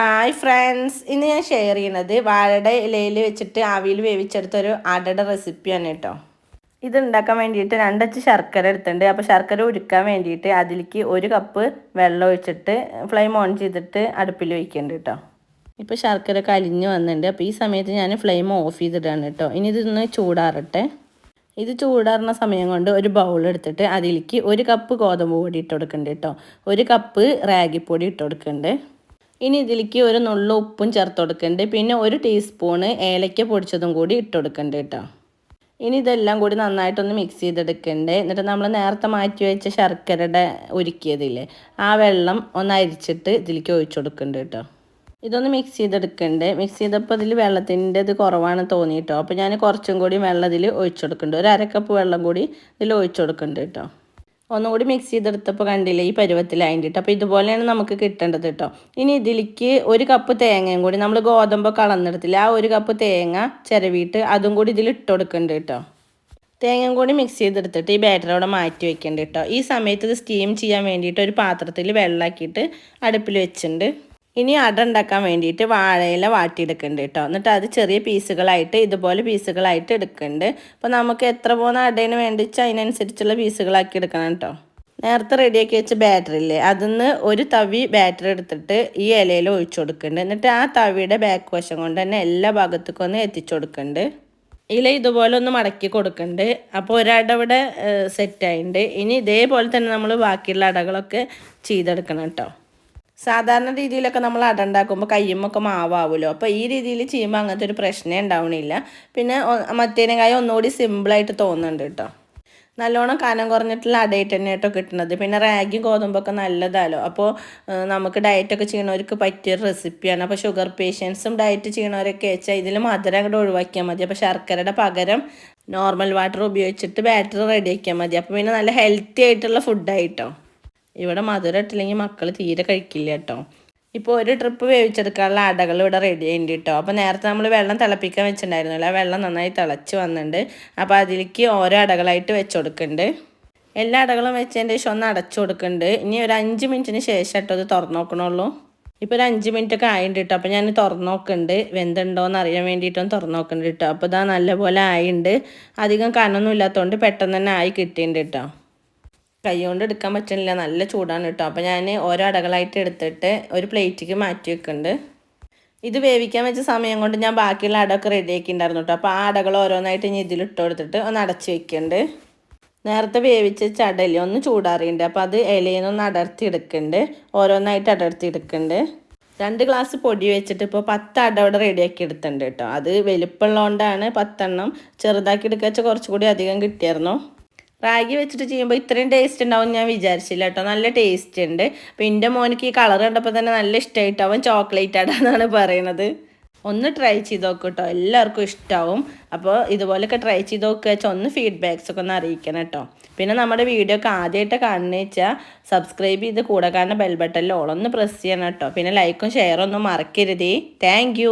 Hi friends ഇന്ന് ഞാൻ share ചെയ്യുന്നത് വാഴയുടെ ഇലയിൽ വെച്ചിട്ട് ആവിയിൽ വേവിച്ചെടുത്തൊരു അടയുടെ റെസിപ്പിയാണ് കേട്ടോ ഇത് ഉണ്ടാക്കാൻ വേണ്ടിയിട്ട് രണ്ടച്ച് ശർക്കര എടുത്തിട്ടുണ്ട്. അപ്പോൾ ശർക്കര ഉരുക്കാൻ വേണ്ടിയിട്ട് അതിലേക്ക് ഒരു കപ്പ് വെള്ളം ഒഴിച്ചിട്ട് ഫ്ലെയിം ഓൺ ചെയ്തിട്ട് അടുപ്പിൽ വയ്ക്കുന്നുണ്ട് കേട്ടോ ഇപ്പോൾ ശർക്കര കലിഞ്ഞ് വന്നിട്ടുണ്ട്. അപ്പോൾ ഈ സമയത്ത് ഞാൻ ഫ്ലെയിം ഓഫ് ചെയ്തിട്ടാണ് കേട്ടോ ഇനി ഇതൊന്ന് ചൂടാറട്ടെ. ഇത് ചൂടാറുന്ന സമയം കൊണ്ട് ഒരു ബൗൾ എടുത്തിട്ട് അതിലേക്ക് ഒരു കപ്പ് ഗോതമ്പ് പൊടി ഇട്ട് കൊടുക്കുന്നുണ്ട് കേട്ടോ ഒരു കപ്പ് റാഗിപ്പൊടി ഇട്ട് കൊടുക്കുന്നുണ്ട് ഇനി ഇതിലേക്ക് ഒരു നുള്ള ഉപ്പും ചേർത്ത് കൊടുക്കുന്നുണ്ട് പിന്നെ ഒരു ടീസ്പൂണ് ഏലക്ക പൊടിച്ചതും കൂടി ഇട്ട് കൊടുക്കുന്നുണ്ട് കേട്ടോ. ഇനി ഇതെല്ലാം കൂടി നന്നായിട്ടൊന്ന് മിക്സ് ചെയ്തെടുക്കണ്ടേ. എന്നിട്ട് നമ്മൾ നേരത്തെ മാറ്റി വെച്ച ശർക്കരയുടെ ഉരുക്കിയതില്ലേ ആ വെള്ളം ഒന്ന് അരിച്ചിട്ട് ഇതിലേക്ക് ഒഴിച്ചു കൊടുക്കുന്നുണ്ട് കേട്ടോ. ഇതൊന്ന് മിക്സ് ചെയ്തെടുക്കണ്ടേ. മിക്സ് ചെയ്തപ്പോൾ ഇതിൽ വെള്ളത്തിന്റെ ഇത് കുറവാണ് തോന്നിയിട്ടോ. അപ്പോൾ ഞാൻ കുറച്ചും കൂടി വെള്ളം ഇതിൽ ഒഴിച്ചു കൊടുക്കുന്നുണ്ട് ഒരു അരക്കപ്പ് വെള്ളം കൂടി ഇതിൽ ഒഴിച്ചു കൊടുക്കുന്നുണ്ട് കേട്ടോ. ഒന്നുകൂടി മിക്സ് ചെയ്തെടുത്തപ്പോൾ കണ്ടില്ലേ ഈ പരുവത്തിലായിട്ട് അപ്പോൾ ഇതുപോലെയാണ് നമുക്ക് കിട്ടേണ്ടത് കേട്ടോ ഇനി ഇതിലേക്ക് ഒരു കപ്പ് തേങ്ങയും കൂടി നമ്മൾ ഗോതമ്പ് കളന്നെടുത്തില്ല ആ ഒരു കപ്പ് തേങ്ങ ചിരവിയിട്ട് അതും കൂടി ഇതിൽ ഇട്ട് കൊടുക്കുന്നുണ്ട് കേട്ടോ തേങ്ങയും കൂടി മിക്സ് ചെയ്തെടുത്തിട്ട് ഈ ബാറ്ററോടെ മാറ്റി വെക്കേണ്ട കേട്ടോ ഈ സമയത്ത് ഇത് സ്റ്റീം ചെയ്യാൻ വേണ്ടിയിട്ട് ഒരു പാത്രത്തിൽ വെള്ളമാക്കിയിട്ട് അടുപ്പിൽ വെച്ചിട്ടുണ്ട് ഇനി അട ഉണ്ടാക്കാൻ വേണ്ടിയിട്ട് വാഴയില വാട്ടിയെടുക്കുന്നുണ്ട് കേട്ടോ. എന്നിട്ട് അത് ചെറിയ പീസുകളായിട്ട് ഇതുപോലെ പീസുകളായിട്ട് എടുക്കുന്നുണ്ട് അപ്പോൾ നമുക്ക് എത്ര പോകുന്ന അടയിന് വേണ്ടിച്ച് അതിനനുസരിച്ചുള്ള പീസുകളാക്കി എടുക്കണം കേട്ടോ. നേരത്തെ റെഡിയാക്കി വെച്ച ബാറ്ററി ഇല്ലേ? അതിന്ന് ഒരു തവി ബാറ്ററി എടുത്തിട്ട് ഈ ഇലയിൽ ഒഴിച്ചു കൊടുക്കുന്നുണ്ട് എന്നിട്ട് ആ തവിയുടെ ബാക്ക് വശം കൊണ്ട് തന്നെ എല്ലാ ഭാഗത്തേക്കും ഒന്ന് എത്തിച്ചു കൊടുക്കുന്നുണ്ട് ഇല ഇതുപോലെ ഒന്ന് മടക്കി കൊടുക്കുന്നുണ്ട് അപ്പോൾ ഒരടവിടെ സെറ്റായിട്ടുണ്ട് ഇനി ഇതേപോലെ തന്നെ നമ്മൾ ബാക്കിയുള്ള അടകളൊക്കെ ചെയ്തെടുക്കണം കേട്ടോ. സാധാരണ രീതിയിലൊക്കെ നമ്മൾ അടണ്ടാക്കുമ്പോൾ കയ്യുമൊക്കെ മാവാവുമല്ലോ അപ്പോൾ ഈ രീതിയിൽ ചെയ്യുമ്പോൾ അങ്ങനത്തെ ഒരു പ്രശ്നമേ ഉണ്ടാവണില്ല. പിന്നെ മറ്റേനേക്കായി ഒന്നുകൂടി സിമ്പിളായിട്ട് തോന്നുന്നുണ്ട് കേട്ടോ. നല്ലോണം കനം കുറഞ്ഞിട്ടുള്ള അടയിട്ട് തന്നെ കേട്ടോ കിട്ടുന്നത് പിന്നെ റാഗിയും ഗോതമ്പൊക്കെ നല്ലതാലോ. അപ്പോൾ നമുക്ക് ഡയറ്റൊക്കെ ചെയ്യണവർക്ക് പറ്റിയ റെസിപ്പിയാണ് അപ്പോൾ ഷുഗർ പേഷ്യൻസും ഡയറ്റ് ചെയ്യണവരൊക്കെ വെച്ചാൽ ഇതിൽ മധുരം അങ്ങോട്ട് ഒഴിവാക്കിയാൽ മതി. അപ്പോൾ ശർക്കരയുടെ പകരം നോർമൽ വാട്ടർ ഉപയോഗിച്ചിട്ട് ബാറ്ററി റെഡിയാക്കിയാൽ മതി. അപ്പോൾ പിന്നെ നല്ല ഹെൽത്തി ആയിട്ടുള്ള ഫുഡായിട്ടോ ഇവിടെ മധുരം ഇട്ടില്ലെങ്കിൽ മക്കൾ തീരെ കഴിക്കില്ല കേട്ടോ. ഇപ്പോൾ ഒരു ട്രിപ്പ് വേവിച്ചെടുക്കാനുള്ള അടകൾ ഇവിടെ റെഡി ഉണ്ട് കേട്ടോ. അപ്പോൾ നേരത്തെ നമ്മൾ വെള്ളം തിളപ്പിക്കാൻ വെച്ചിട്ടുണ്ടായിരുന്നില്ല. വെള്ളം നന്നായി തിളച്ച് വന്നിട്ടുണ്ട്. അപ്പോൾ അതിലേക്ക് ഓരോ അടകളായിട്ട് വെച്ച് കൊടുക്കുന്നുണ്ട്. എല്ലാ അടകളും വെച്ചതിന്റെ ശേഷം ഒന്ന് അടച്ചു കൊടുക്കുന്നുണ്ട്. ഇനി ഒരു അഞ്ച് മിനിറ്റിന് ശേഷം കേട്ടോ അത് തുറന്നു നോക്കണുള്ളൂ. ഇപ്പോൾ ഒരു അഞ്ച് മിനിറ്റ് ഒക്കെ ആയിട്ടുണ്ട് കേട്ടോ. അപ്പോൾ ഞാൻ തുറന്നു നോക്കുന്നുണ്ട്. വെന്തുണ്ടോയെന്ന് അറിയാൻ വേണ്ടിയിട്ടൊന്ന് തുറന്നു നോക്കുന്നുണ്ട് കേട്ടോ. അപ്പോൾ ഇതാ നല്ലപോലെ ആയിട്ടുണ്ട് അധികം കനൊന്നും ഇല്ലാത്തതുകൊണ്ട് പെട്ടെന്ന് തന്നെ ആയി കിട്ടിയിട്ടുണ്ട് കേട്ടോ. കൈ കൊണ്ട് എടുക്കാൻ പറ്റുന്നില്ല. നല്ല ചൂടാണ് കേട്ടോ. അപ്പോൾ ഞാൻ ഓരോ അടകളായിട്ട് എടുത്തിട്ട് ഒരു പ്ലേറ്റിക്ക് മാറ്റി വെക്കുന്നുണ്ട്. ഇത് വേവിക്കാൻ വെച്ച സമയം കൊണ്ട് ഞാൻ ബാക്കിയുള്ള അടമൊക്കെ റെഡിയാക്കി ഉണ്ടായിരുന്നു കേട്ടോ. അപ്പോൾ ആ അടകൾ ഓരോന്നായിട്ട് ഇനി ഇതിലിട്ട് കൊടുത്തിട്ട് ഒന്ന് അടച്ച് വെക്കുന്നുണ്ട്. നേരത്തെ വേവിച്ച ചടലി ഒന്ന് ചൂടാറിയുണ്ട്. അപ്പോൾ അത് ഇലയിൽ നിന്ന് അടർത്തി എടുക്കുന്നുണ്ട്. ഓരോന്നായിട്ട് അടർത്തി എടുക്കുന്നുണ്ട്. രണ്ട് ഗ്ലാസ് പൊടി വെച്ചിട്ട് ഇപ്പോൾ പത്ത് അട ഇവിടെ റെഡിയാക്കി എടുത്തിട്ടുണ്ട് കേട്ടോ. അത് വലിപ്പമുള്ളതുകൊണ്ടാണ് പത്തെണ്ണം ചെറുതാക്കി എടുക്കുക വെച്ചാൽ കുറച്ചുകൂടി അധികം കിട്ടിയായിരുന്നു. റാഗി വെച്ചിട്ട് ചെയ്യുമ്പോൾ ഇത്രയും ടേസ്റ്റ് ഉണ്ടാവും ഞാൻ വിചാരിച്ചില്ല കേട്ടോ. നല്ല ടേസ്റ്റ് ഉണ്ട്. അപ്പോൾ എന്റെ മോനിക്ക് ഈ കളർ കണ്ടപ്പോൾ തന്നെ നല്ല ഇഷ്ടമായിട്ട് അവൻ ചോക്ലേറ്റ് ആടാന്നാണ് പറയണത്. ഒന്ന് ട്രൈ ചെയ്ത് നോക്കും കേട്ടോ. എല്ലാവർക്കും ഇഷ്ടമാവും അപ്പോൾ ഇതുപോലെയൊക്കെ ട്രൈ ചെയ്ത് നോക്കുക വെച്ചാൽ ഒന്ന് ഫീഡ്ബാക്സ് ഒക്കെ ഒന്ന് അറിയിക്കണം കേട്ടോ. പിന്നെ നമ്മുടെ വീഡിയോ ഒക്കെ ആദ്യമായിട്ട് കാണുന്ന വെച്ചാൽ സബ്സ്ക്രൈബ് ചെയ്ത് കൂടെ കാണുന്ന ബെൽ ബട്ടണിൽ ഓളൊന്ന് പ്രസ് ചെയ്യണം കേട്ടോ. പിന്നെ ലൈക്കും ഷെയറും ഒന്നും മറക്കരുതേ. താങ്ക്